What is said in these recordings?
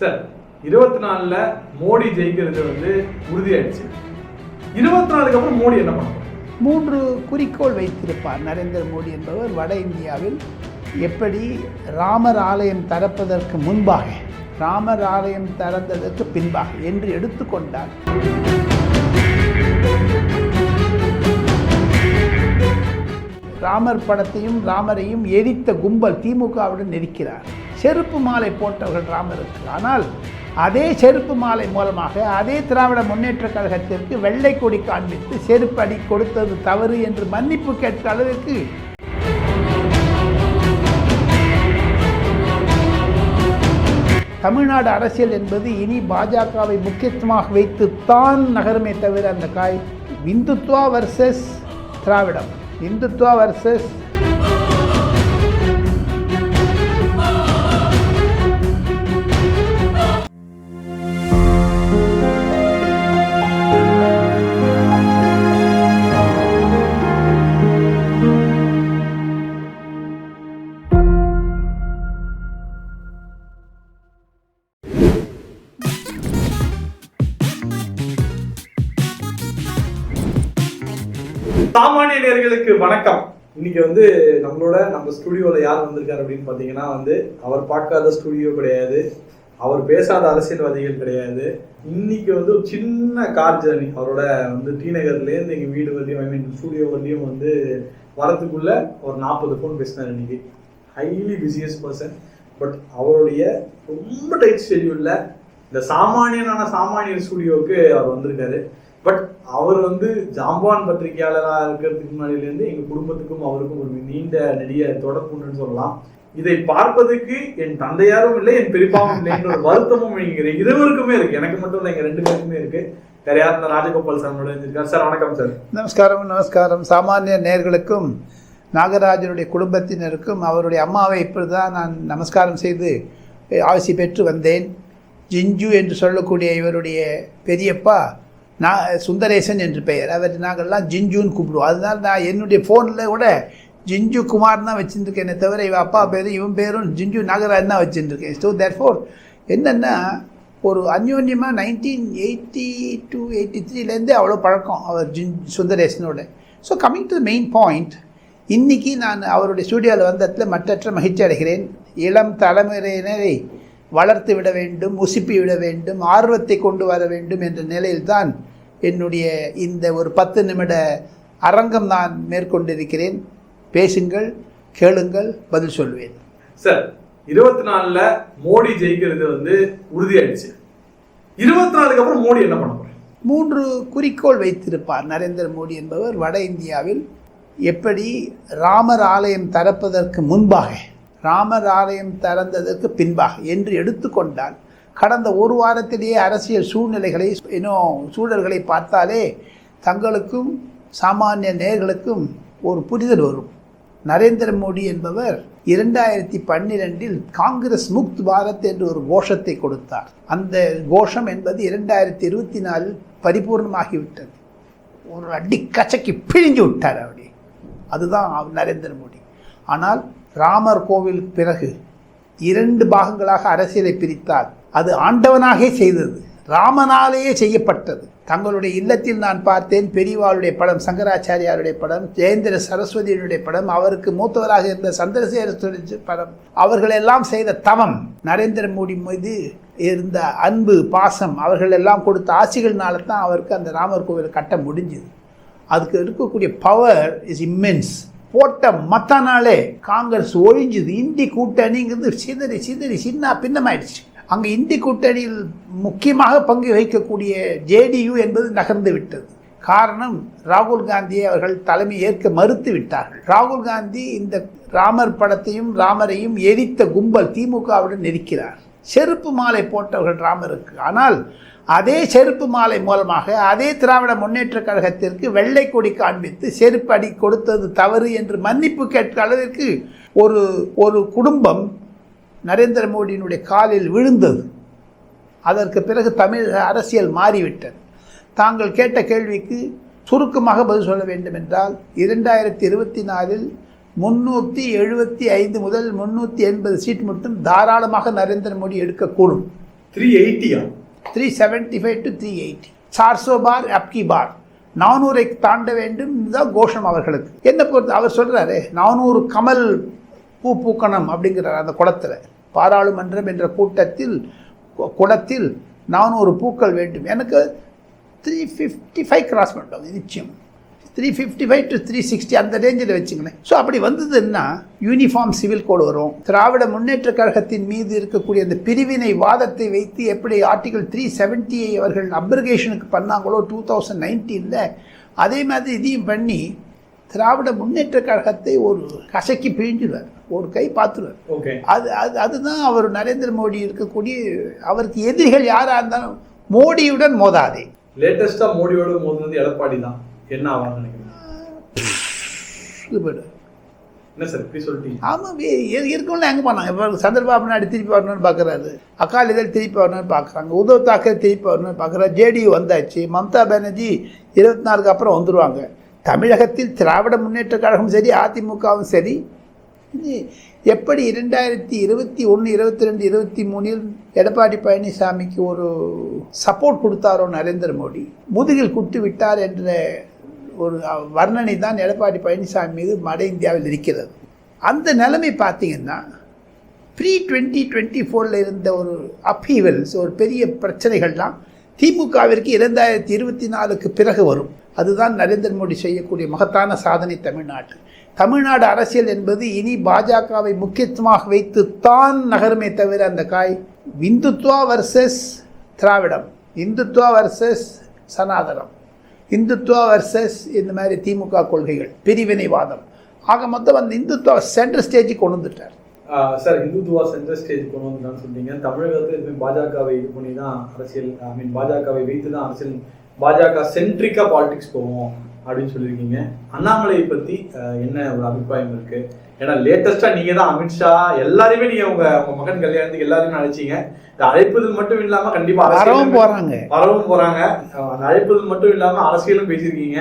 Sir இருபத்தி நாலுல மோடி ஜெயிக்கிறது வந்து உறுதியாயிடுச்சு. இருபத்தி நாலுக்கு அப்புறம் மோடி என்ன பண்ண மூன்று குறிக்கோள் வைத்திருப்பார். நரேந்திர மோடி என்பவர் வட இந்தியாவில் எப்படி ராமர் ஆலயம் திறப்பதற்கு முன்பாக ராமர் ஆலயம் திறந்ததற்கு பின்பாக என்று எடுத்துக்கொண்டார் ராமர் படத்தையும் ராமரையும் எரித்த கும்பல் திமுகவுடன் இருக்கிறார் செருப்பு மாலை போன்றவர்கள் ராமருக்கு ஆனால் அதே செருப்பு மாலை மூலமாக அதே திராவிட முன்னேற்ற கழகத்திற்கு வெள்ளை கொடி காண்பித்து செருப்பு அடி கொடுத்தது தவறு என்று மன்னிப்பு கேட்ட அளவிற்கு தமிழ்நாடு அரசியல் என்பது இனி பாஜகவை முக்கியத்துவமாக வைத்து தான் நகருமே தவிர அந்த காய் இந்துத்வா வர்சஸ் திராவிடம். இந்துத்வா வர்சஸ் சாமானிய நேர்களுக்கு வணக்கம். இன்னைக்கு வந்து நம்மளோட நம்ம ஸ்டுடியோல யார் வந்திருக்காரு அப்படின்னு பாத்தீங்கன்னா வந்து அவர் பார்க்காத ஸ்டுடியோ கிடையாது. அவர் பேசாத அரசியல்வாதிகள் கிடையாது. இன்னைக்கு வந்து ஒரு சின்ன கார் ஜர்னி அவரோட வந்து டி நகர்லேருந்து எங்கள் வீடு வரலையும் ஐ மீன் ஸ்டுடியோ வரலையும் வந்து வரத்துக்குள்ள ஒரு நாற்பது ஃபோன் பேசினார் இன்னைக்கு. ஹைலி பிஸியஸ்ட் பர்சன் பட் அவருடைய ரொம்ப டைட் ஷெடியூலில் இந்த சாமானியனான சாமானியர் ஸ்டுடியோவுக்கு அவர் வந்திருக்காரு. பட் அவர் வந்து ஜாம்பான் பத்திரிகையாளராக இருக்கிறதுக்கு முன்னாடியிலேருந்து எங்கள் குடும்பத்துக்கும் அவருக்கும் ஒரு நீண்ட நெடிய தொடர்புன்னு சொல்லலாம். இதை பார்ப்பதற்கு என் தந்தையாரும் இல்லை என் பெரியப்பாவும் இல்லை என்ற ஒரு வருத்தமும் இருவருக்குமே இருக்கு. எனக்கு மட்டும் இல்லை எங்கள் ரெண்டு பேருக்குமே இருக்கு. தெரியாத யார் ராஜகோபால் சார் இருக்கார் சார் வணக்கம் சார். நமஸ்காரம் நமஸ்காரம். சாமானிய நேர்களுக்கும் நாகராஜனுடைய குடும்பத்தினருக்கும் அவருடைய அம்மாவை இப்படி தான் நான் நமஸ்காரம் செய்து ஆசி பெற்று வந்தேன். ஜிஞ்சு என்று சொல்லக்கூடிய இவருடைய பெரியப்பா நான் சுந்தரேசன் என்று பெயர். அவர் நாங்கள்லாம் ஜிஞ்சுன்னு கூப்பிடுவோம். அதனால நான் என்னுடைய ஃபோனில் கூட ஜிஞ்சு குமார் தான் வச்சுருக்கேனே தவிர இவன் அப்பா பேர் இவன் பேரும் ஜிஞ்சு நாகராஜன் தான் வச்சுருக்கேன் ஸோ தேர்ஃபோர் என்னென்னா ஒரு அந்யோன்யமாக நைன்டீன் எயிட்டி டூ எயிட்டி த்ரீலேருந்தே அவ்வளோ பழக்கம் அவர் ஜின் சுந்தரேசனோட. So coming to main point இன்றைக்கி நான் அவருடைய ஸ்டூடியோவில் வந்ததில் மற்றற்ற மகிழ்ச்சி அடைகிறேன் இளம் தலைமுறையினரை வளர்த்து விட வேண்டும் உசுப்பி விட வேண்டும் ஆர்வத்தை கொண்டு வர வேண்டும் என்ற நிலையில்தான் என்னுடைய இந்த ஒரு பத்து நிமிட அரங்கம் நான் மேற்கொண்டிருக்கிறேன். பேசுங்கள் கேளுங்கள் பதில் சொல்வேன். சார் இருபத்தி நாலுல மோடி ஜெயிக்கிறது வந்து உறுதியாயிடுச்சு. இருபத்தி நாலுக்கு அப்புறம் மோடி என்ன பண்ண மூன்று குறிக்கோள் வைத்திருப்பார் நரேந்திர மோடி என்பவர் வட இந்தியாவில். எப்படி ராமர் ஆலயம் திறப்பதற்கு முன்பாக ராமர் ஆலயம் திறந்ததற்கு பின்பாக என்று எடுத்துக்கொண்டால் கடந்த ஒரு வாரத்திலேயே அரசியல் சூழ்நிலைகளை இன்னும் சூழல்களை பார்த்தாலே தங்களுக்கும் சாமானிய நேர்களுக்கும் ஒரு புரிதல் வரும். நரேந்திர மோடி என்பவர் இரண்டாயிரத்தி பன்னிரெண்டில் காங்கிரஸ் முக்த் பாரத் என்று ஒரு கோஷத்தை கொடுத்தார். அந்த கோஷம் என்பது இரண்டாயிரத்தி இருபத்தி நாலில் பரிபூர்ணமாகிவிட்டது. ஒரு அடி கச்சக்கி பிழிஞ்சு விட்டார் அப்படி அதுதான் நரேந்திர மோடி. ஆனால் ராமர் கோவில் பிறகு இரண்டு பாகங்களாக அரசியலை பிரித்தால் அது ஆண்டவனாகவே செய்தது. ராமனாலேயே செய்யப்பட்டது. தங்களுடைய இல்லத்தில் நான் பார்த்தேன். பெரியவாளுடைய படம் சங்கராச்சாரியாருடைய படம் ஜெயேந்திர சரஸ்வதியினுடைய படம் அவருக்கு மூத்தவராக இருந்த சந்திரசேகர படம். அவர்களெல்லாம் செய்த தவம் நரேந்திர மோடி மீது இருந்த அன்பு பாசம் அவர்கள் எல்லாம் கொடுத்த ஆசிகள்னால தான் அவருக்கு அந்த ராமர் கோவிலை கட்ட முடிஞ்சுது. அதுக்கு இருக்கக்கூடிய பவர் இஸ் இம்மென்ஸ் போட்ட மத்த நாளே காங்கிரஸ் ஒழிஞ்சுது. இந்தி கூட்டணிங்கிறது சிதறி சிதறி சின்ன பின்னமாயிடுச்சு. அங்கே இந்தி கூட்டணியில் முக்கியமாக பங்கு வகிக்கக்கூடிய ஜேடியு என்பது நகர்ந்து விட்டது. காரணம் ராகுல் காந்தியை அவர்கள் தலைமை ஏற்க மறுத்து விட்டார்கள். ராகுல் காந்தி இந்த ராமர் படத்தையும் ராமரையும் எரித்த கும்பல் திமுகவுடன் நெரிக்கிறார் செருப்பு மாலை போட்டவர்கள் ராமருக்கு. ஆனால் அதே செருப்பு மாலை மூலமாக அதே திராவிட முன்னேற்ற கழகத்திற்கு வெள்ளை கொடி காண்பித்து செருப்பு அடி கொடுத்தது தவறு என்று மன்னிப்பு கேட்க அளவிற்கு ஒரு ஒரு குடும்பம் நரேந்திர மோடியினுடைய காலில் விழுந்தது. அதற்கு பிறகு தமிழ் அரசியல் மாறிவிட்டது. தாங்கள் கேட்ட கேள்விக்கு சுருக்கமாக பதில் சொல்ல வேண்டும் என்றால் இரண்டாயிரத்தி இருபத்தி நாலில் முன்னூற்றி எழுபத்தி ஐந்து முதல் முன்னூற்றி எண்பது சீட் மட்டும் தாராளமாக நரேந்திர மோடி எடுக்கக்கூடும். Three எயிட்டியா three seventy five to three eighty சார்சோ பார் அப்கி பார். நானூரை தாண்ட வேண்டும் தான் கோஷம் அவர்களுக்கு. என்ன பொறுத்து அவர் சொல்கிறாரு நானூறு கமல் பூ பூக்கணும் அப்படிங்கிறார் அந்த குளத்தில். பாராளுமன்றம் என்ற கூட்டத்தில் குளத்தில் நானூறு பூக்கள் வேண்டும். எனக்கு த்ரீ ஃபிஃப்டி ஃபைவ் கிராஸ் பண்ணிட்டோம் நிச்சயம். Three fifty five to three sixty அந்த ரேஞ்சில் வச்சுங்களேன். ஸோ அப்படி வந்ததுன்னா யூனிஃபார்ம் சிவில் கோடு வரும். திராவிட முன்னேற்ற கழகத்தின் மீது இருக்கக்கூடிய அந்த பிரிவினை வாதத்தை வைத்து எப்படி ஆர்டிகல் த்ரீ செவன்ட்டியை அவர்கள் அப்ரிகேஷனுக்கு பண்ணாங்களோ டூ தௌசண்ட் நைன்டீனில் அதே மாதிரி இதையும் பண்ணி திராவிட முன்னேற்ற கழகத்தை ஒரு கசக்கி பிழிஞ்சிடுவார். ஒரு கை பார்த்துருவார் ஓகே அது அது அதுதான் அவர் நரேந்திர மோடி இருக்கக்கூடிய அவருக்கு எதிரிகள் யாராக இருந்தாலும் மோடியுடன் மோதாதே. லேட்டஸ்டா மோடியோட மோதினது எடப்பாடி தான். என்ன போயிடு. என்ன சார் இப்படி சொல்லிட்டீங்க? ஆமாம் இருக்கவங்கள எங்கே போனாங்க இப்போ சந்திரபாபு நாயுடு திருப்பி வரணும்னு பார்க்குறாரு அகாலிதழ் திருப்பி வரணும்னு பார்க்குறாங்க உத்தவ் தாக்கரே திருப்பி வரணும்னு பார்க்குறாரு ஜேடியு வந்தாச்சு. மம்தா பானர்ஜி இருபத்தி நாலுக்கு அப்புறம் வந்துருவாங்க. தமிழகத்தில் திராவிட முன்னேற்ற கழகம் சரி அதிமுகவும் சரி. எப்படி இரண்டாயிரத்தி இருபத்தி ஒன்று இருபத்தி ரெண்டு இருபத்தி மூணில் எடப்பாடி பழனிசாமிக்கு ஒரு சப்போர்ட் கொடுத்தாரோ நரேந்திர மோடி? முதுகில் குட்டு விட்டார் என்ற ஒரு வர்ணனை தான் எடப்பாடி பழனிசாமி மீது வட இந்தியாவில் இருக்கிறது. அந்த நிலைமை பார்த்தீங்கன்னா ப்ரீ டுவெண்ட்டி டுவெண்ட்டி ஃபோரில் இருந்த ஒரு அப்ஹீவல்ஸ் ஒரு பெரிய பிரச்சனைகள்லாம் திமுகவிற்கு இரண்டாயிரத்தி இருபத்தி நாலுக்கு பிறகு வரும். அதுதான் நரேந்திர மோடி செய்யக்கூடிய மகத்தான சாதனை தமிழ்நாட்டு தமிழ்நாடு அரசியல் என்பது இனி பாஜகவை முக்கியத்துவமாக வைத்து தான் நகருமே தவிர அந்த காய் இந்துத்வா வர்சஸ் திராவிடம் இந்துத்வா வர்சஸ் சனாதனம். இந்துத்துவா வர்சஸ் இந்த மாதிரி திமுக கொள்கைகள் பிரிவினைவாதம். ஆக மொத்தம் அந்த இந்துத்துவா சென்ட்ரல் ஸ்டேஜுக்கு கொண்டு வந்துட்டார். சார் இந்துத்துவா சென்ட்ரல் ஸ்டேஜ் கொண்டு வந்துட்டான்னு சொன்னீங்க. தமிழகத்தில் இதுமாதிரி பாஜகவை இது பண்ணி தான் அரசியல் ஐ மீன் பாஜகவை வைத்து தான் அரசியல் பாஜக சென்ட்ரிக்கா பாலிடிக்ஸ் போவோம். அப்படின்னு சொல்லியிருக்கீங்க. அண்ணாமலையை பத்தி ஆஹ் என்ன ஒரு அபிப்பிராயம் இருக்கு? ஏன்னா லேட்டஸ்டா நீங்க தான் அமித்ஷா எல்லாரையுமே நீங்க உங்க உங்க மகன் கல்யாணத்துக்கு எல்லாரையுமே அழைச்சீங்க. இந்த அழைப்பதில் மட்டும் இல்லாம கண்டிப்பா வரவும் போகிறாங்க வரவும் போறாங்க. ஆஹ் அந்த அழைப்பதில் மட்டும் இல்லாம அரசியலும் பேசியிருக்கீங்க.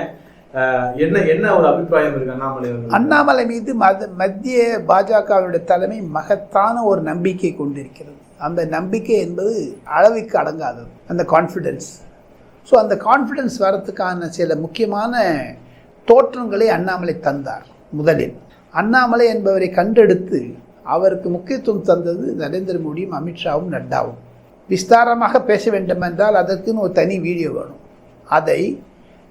என்ன என்ன ஒரு அபிப்பிராயம் இருக்கு அண்ணாமலை? அண்ணாமலை மீது மத மத்திய பாஜகவுடைய தலைமை மகத்தான ஒரு நம்பிக்கை கொண்டிருக்கிறது. அந்த நம்பிக்கை என்பது அளவுக்கு அடங்காதது. அந்த கான்ஃபிடென்ஸ் ஸோ அந்த கான்ஃபிடென்ஸ் வரத்துக்கான சில முக்கியமான தோற்றங்களை அண்ணாமலை தந்தார் முதலில். அண்ணாமலை என்பவரை கண்டெடுத்து அவருக்கு முக்கியத்துவம் தந்தது நரேந்திர மோடியும் அமித்ஷாவும் நட்டாவும். விஸ்தாரமாக பேச வேண்டுமென்றால் அதற்குன்னு ஒரு தனி வீடியோ வேணும். அதை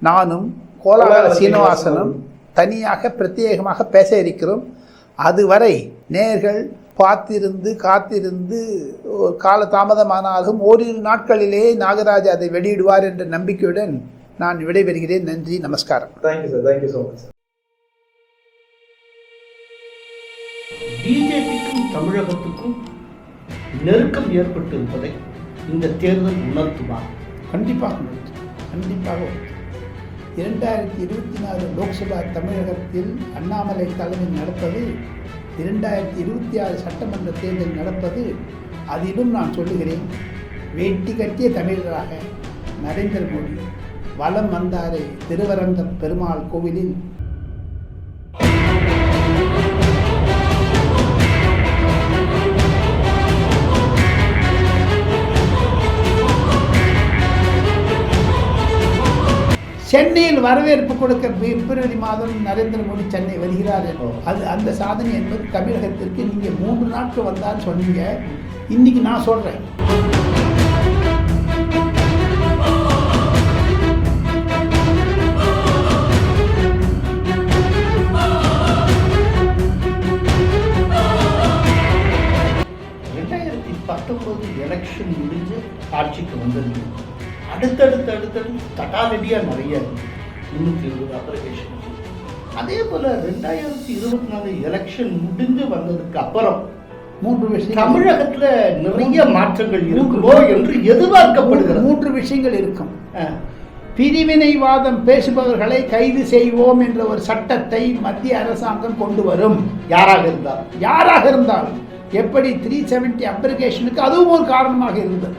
நானும் கோலாகல சீனிவாசனும் தனியாக பிரத்யேகமாக பேச இருக்கிறோம். அதுவரை நேர்கள் பார்த்திருந்து காத்திருந்து ஒரு கால தாமதமானாலும் ஓரிரு நாட்களிலே நாகராஜ் அதை வெளியிடுவார் என்ற நம்பிக்கையுடன் நான் விடைபெறுகிறேன். நன்றி நமஸ்காரம். Thank you sir thank you so much sir பிஜேபிக்கும் தமிழகத்துக்கும் நெருக்கம் ஏற்பட்டு இருப்பதை இந்த தேர்தல் உணர்த்துமா? கண்டிப்பாக. கண்டிப்பாக. இரண்டாயிரத்தி இருபத்தி நாலு லோக்சபா தமிழகத்தில் அண்ணாமலை தலைமையில் நடப்பது இரண்டாயிரத்தி இருபத்தி ஆறு சட்டமன்ற தேர்தல் நடப்பது அதிலும் நான் சொல்லுகிறேன் வேட்டி கட்டிய தமிழராக நரேந்திர மோடி வலம் வந்தாரை திருவரங்க பெருமாள் கோவிலில் சென்னையில் வரவேற்பு கொடுக்க பிப்ரவரி மாதம் நரேந்திர மோடி சென்னை வருகிறார் அது அந்த சாதனை என்பது தமிழகத்திற்கு நீங்கள் மூன்று நாட்கள் வந்தான்னு சொன்னீங்க. இன்னைக்கு நான் சொல்கிறேன் தட்டாலடியாக நிறைய முந்நூற்றி இருபது அப்ளிகேஷன் அதே போல் ரெண்டாயிரத்தி இருபத்தி நாலு எலெக்ஷன் முடிஞ்சு வந்ததுக்கு அப்புறம் மூன்று விஷயங்கள் தமிழகத்துல நிறைய மாற்றங்கள் இருக்குமோ என்று எதிர்பார்க்கப்படுகிறது. மூன்று விஷயங்கள் இருக்கும். பிரிவினைவாதம் பேசுபவர்களை கைது செய்வோம் என்ற ஒரு சட்டத்தை மத்திய அரசாங்கம் கொண்டு வரும். யாராக இருந்தால் யாராக இருந்தாலும். எப்படி த்ரீ செவன்டி அப்ளிகேஷனுக்கு அதுவும் ஒரு காரணமாக இருந்தது.